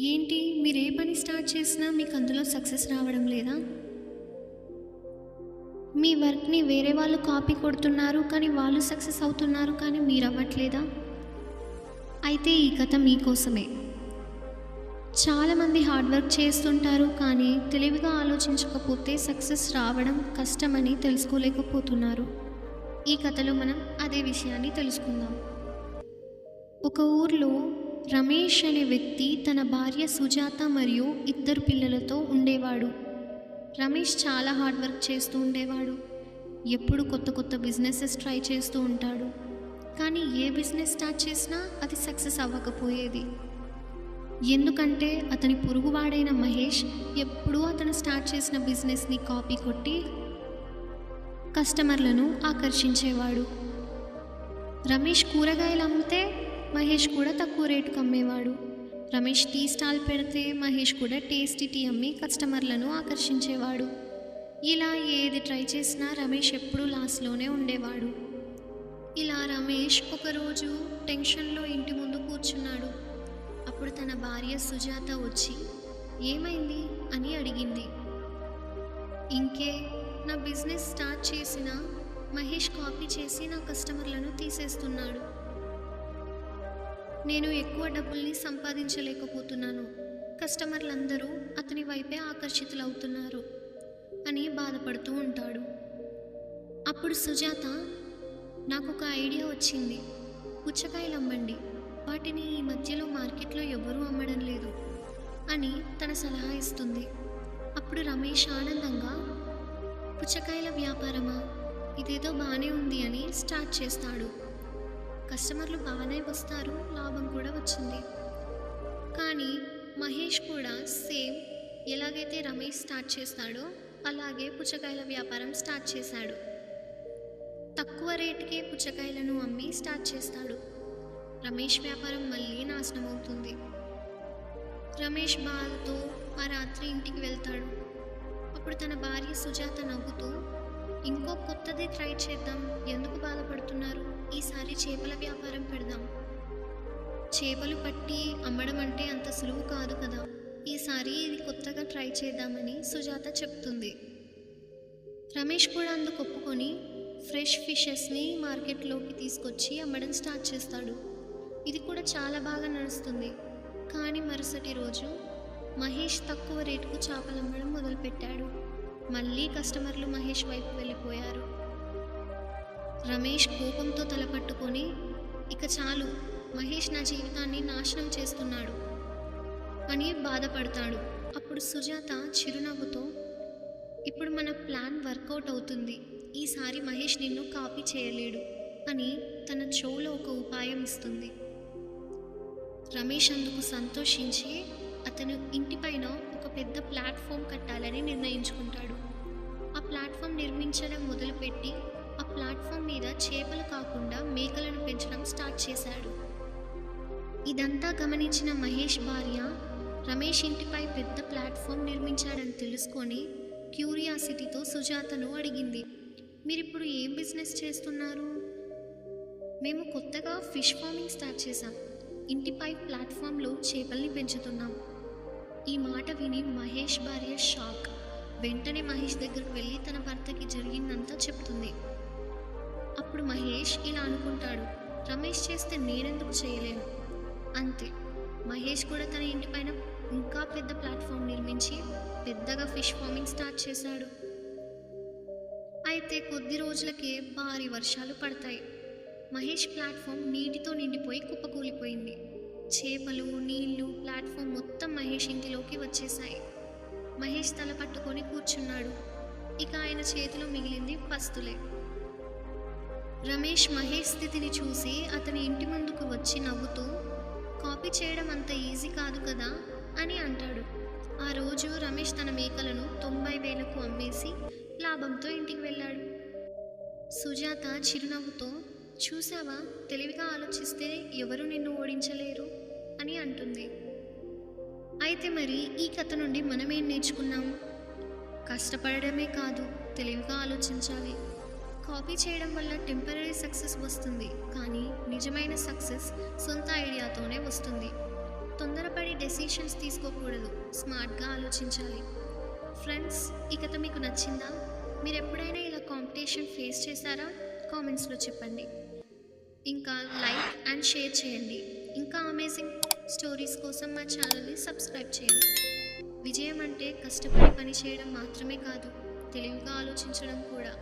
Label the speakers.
Speaker 1: ఏంటి? మీరే పని స్టార్ట్ చేసినా మీకు అందులో సక్సెస్ రావడం లేదా? మీ వర్క్ని వేరే వాళ్ళు కాపీ కొడుతున్నారు కానీ వాళ్ళు సక్సెస్ అవుతున్నారు కానీ మీరు అవ్వట్లేదా? అయితే ఈ కథ మీకోసమే. చాలామంది హార్డ్ వర్క్ చేస్తుంటారు కానీ తెలివిగా ఆలోచించకపోతే సక్సెస్ రావడం కష్టమని తెలుసుకోలేకపోతున్నారు. ఈ కథలో మనం అదే విషయాన్ని తెలుసుకుందాం. ఒక ఊర్లో రమేష్ అనే వ్యక్తి తన భార్య సుజాత మరియు ఇద్దరు పిల్లలతో ఉండేవాడు. రమేష్ చాలా హార్డ్ వర్క్ చేస్తూ ఉండేవాడు. ఎప్పుడు కొత్త కొత్త బిజినెసెస్ ట్రై చేస్తూ ఉంటాడు. కానీ ఏ బిజినెస్ స్టార్ట్ చేసినా అది సక్సెస్ అవ్వకపోయేది. ఎందుకంటే అతని పొరుగువాడైన మహేష్ ఎప్పుడూ అతను స్టార్ట్ చేసిన బిజినెస్ని కాపీ కొట్టి కస్టమర్లను ఆకర్షించేవాడు. రమేష్ కూరగాయలు అమ్మితే మహేష్ కూడా తక్కువ రేటుకు అమ్మేవాడు. రమేష్ టీ స్టాల్ పెడితే మహేష్ కూడా టేస్టీ టీ అమ్మి కస్టమర్లను ఆకర్షించేవాడు. ఇలా ఏది ట్రై చేసినా రమేష్ ఎప్పుడూ లాస్లోనే ఉండేవాడు. ఇలా రమేష్ ఒకరోజు టెన్షన్లో ఇంటి ముందు కూర్చున్నాడు. అప్పుడు తన భార్య సుజాత వచ్చి ఏమైంది? అని అడిగింది. ఇంకే నా బిజినెస్ స్టార్ట్ చేసిన మహేష్ కాపీ చేసి నా కస్టమర్లను తీసేస్తున్నాడు. నేను ఎక్కువ డబ్బుల్ని సంపాదించలేకపోతున్నాను. కస్టమర్లందరూ అతని వైపే ఆకర్షితులవుతున్నారు అని బాధపడుతూ ఉంటాడు. అప్పుడు సుజాత నాకు ఒక ఐడియా వచ్చింది. పుచ్చకాయలు అమ్మండి. వాటిని ఈ మధ్యలో మార్కెట్లో ఎవరూ అమ్మడం లేదు అని తన సలహా ఇస్తుంది. అప్పుడు రమేష్ ఆనందంగా పుచ్చకాయల వ్యాపారమా? ఇదేదో బాగానే ఉంది అని స్టార్ట్ చేస్తాడు. కస్టమర్లు బాగానే వస్తారు లాభం కూడా వచ్చింది. కానీ మహేష్ కూడా సేమ్ ఎలాగైతే రమేష్ స్టార్ట్ చేస్తాడో అలాగే పుచ్చకాయల వ్యాపారం స్టార్ట్ చేశాడు. తక్కువ రేటుకే పుచ్చకాయలను అమ్మి స్టార్ట్ చేస్తాడు. రమేష్ వ్యాపారం మళ్ళీ నాశనం అవుతుంది రమేష్ బాధతో ఆ రాత్రి ఇంటికి వెళ్తాడు. అప్పుడు తన భార్య సుజాత నవ్వుతూ ఇంకో కొత్తది ట్రై చేద్దాం. ఎందుకు బాధపడుతున్నారు? ఈసారి చేపల వ్యాపారం పెడదాం. చేపలు పట్టి అమ్మడం అంటే అంత సులువు కాదు కదా. ఈసారి ఇది కొత్తగా ట్రై చేద్దామని సుజాత చెప్తుంది. రమేష్ కూడా అందుకు ఒప్పుకొని ఫ్రెష్ ఫిషెస్ని మార్కెట్లోకి తీసుకొచ్చి అమ్మడం స్టార్ట్ చేస్తాడు. ఇది కూడా చాలా బాగా నడుస్తుంది. కానీ మరుసటి రోజు మహేష్ తక్కువ రేటుకు చేపలు అమ్మడం మొదలుపెట్టాడు. మళ్ళీ కస్టమర్లు మహేష్ వైపు వెళ్ళిపోయారు. రమేష్ కోపంతో తలపట్టుకొని ఇక చాలు మహేష్ నా జీవితాన్ని నాశనం చేస్తున్నాడు అని బాధపడతాడు. అప్పుడు సుజాత చిరునవ్వుతో ఇప్పుడు మన ప్లాన్ వర్కౌట్ అవుతుంది. ఈసారి మహేష్ నిన్ను కాపీ చేయలేడు అని తన చెవులో ఒక ఉపాయం ఇస్తుంది. రమేష్ అందుకు సంతోషించి అతను ఇంటిపైన ఒక పెద్ద ప్లాట్ఫామ్ కట్టాలని నిర్ణయించుకుంటాడు. ప్లాట్ఫామ్ నిర్మించడం మొదలుపెట్టి ఆ ప్లాట్ఫామ్ మీద చేపలు కాకుండా మేకలను పెంచడం స్టార్ట్ చేశాడు. ఇదంతా గమనించిన మహేష్ భార్య రమేష్ ఇంటిపై పెద్ద ప్లాట్ఫామ్ నిర్మించాడని తెలుసుకొని క్యూరియాసిటీతో సుజాతను అడిగింది మీరిప్పుడు ఏం బిజినెస్ చేస్తున్నారు? మేము కొత్తగా ఫిష్ ఫార్మింగ్ స్టార్ట్ చేశాం. ఇంటిపై ప్లాట్ఫామ్లో చేపల్ని పెంచుతున్నాం. ఈ మాట విని మహేష్ భార్య షాక్. వెంటనే మహేష్ దగ్గరకు వెళ్ళి తన భర్తకి జరిగిందంతా చెప్తుంది. అప్పుడు మహేష్ ఇలా అనుకుంటాడు రమేష్ చేస్తే నేనెందుకు చేయలేను? అంతే. మహేష్ కూడా తన ఇంటిపైన ఇంకా పెద్ద ప్లాట్ఫామ్ నిర్మించి పెద్దగా ఫిష్ ఫార్మింగ్ స్టార్ట్ చేశాడు. అయితే కొద్ది రోజులకే భారీ వర్షాలు పడతాయి. మహేష్ ప్లాట్ఫామ్ నీటితో నిండిపోయి కుప్పకూలిపోయింది. చేపలు నీళ్ళు ప్లాట్ఫామ్ మొత్తం మహేష్ ఇంటిలోకి వచ్చేసాయి మహేష్ తల పట్టుకొని కూర్చున్నాడు. ఇక ఆయన చేతిలో మిగిలింది పస్తులే. రమేష్ మహేష్ స్థితిని చూసి అతని ఇంటి ముందుకు వచ్చి నవ్వుతూ కాపీ చేయడం అంత ఈజీ కాదు కదా అని అంటాడు. ఆ రోజు రమేష్ తన మేకలను తొంభై వేలకు అమ్మేసి లాభంతో ఇంటికి వెళ్ళాడు. సుజాత చిరునవ్వుతో చూసావా తెలివిగా ఆలోచిస్తే ఎవరు నిన్ను ఓడించలేరు? అయితే మరి ఈ కథ నుండి మనం ఏం నేర్చుకున్నాం? కష్టపడడమే కాదు తెలివిగా ఆలోచించాలి. కాపీ చేయడం వల్ల టెంపరీ సక్సెస్ వస్తుంది కానీ నిజమైన సక్సెస్ సొంత ఐడియాతోనే వస్తుంది. తొందరపడి డెసిషన్స్ తీసుకోకూడదు స్మార్ట్గా ఆలోచించాలి. ఫ్రెండ్స్ ఈ కథ మీకు నచ్చిందా? మీరు ఎప్పుడైనా ఇలా కాంపిటీషన్ ఫేస్ చేశారా? కామెంట్స్లో చెప్పండి. ఇంకా లైక్ అండ్ షేర్ చేయండి. ఇంకా అమేజింగ్ స్టోరీస్ కోసం మా ఛానల్ని సబ్స్క్రైబ్ చేయండి. విజయం అంటే కష్టపడి పని చేయడం మాత్రమే కాదు తెలివిగా ఆలోచించడం కూడా.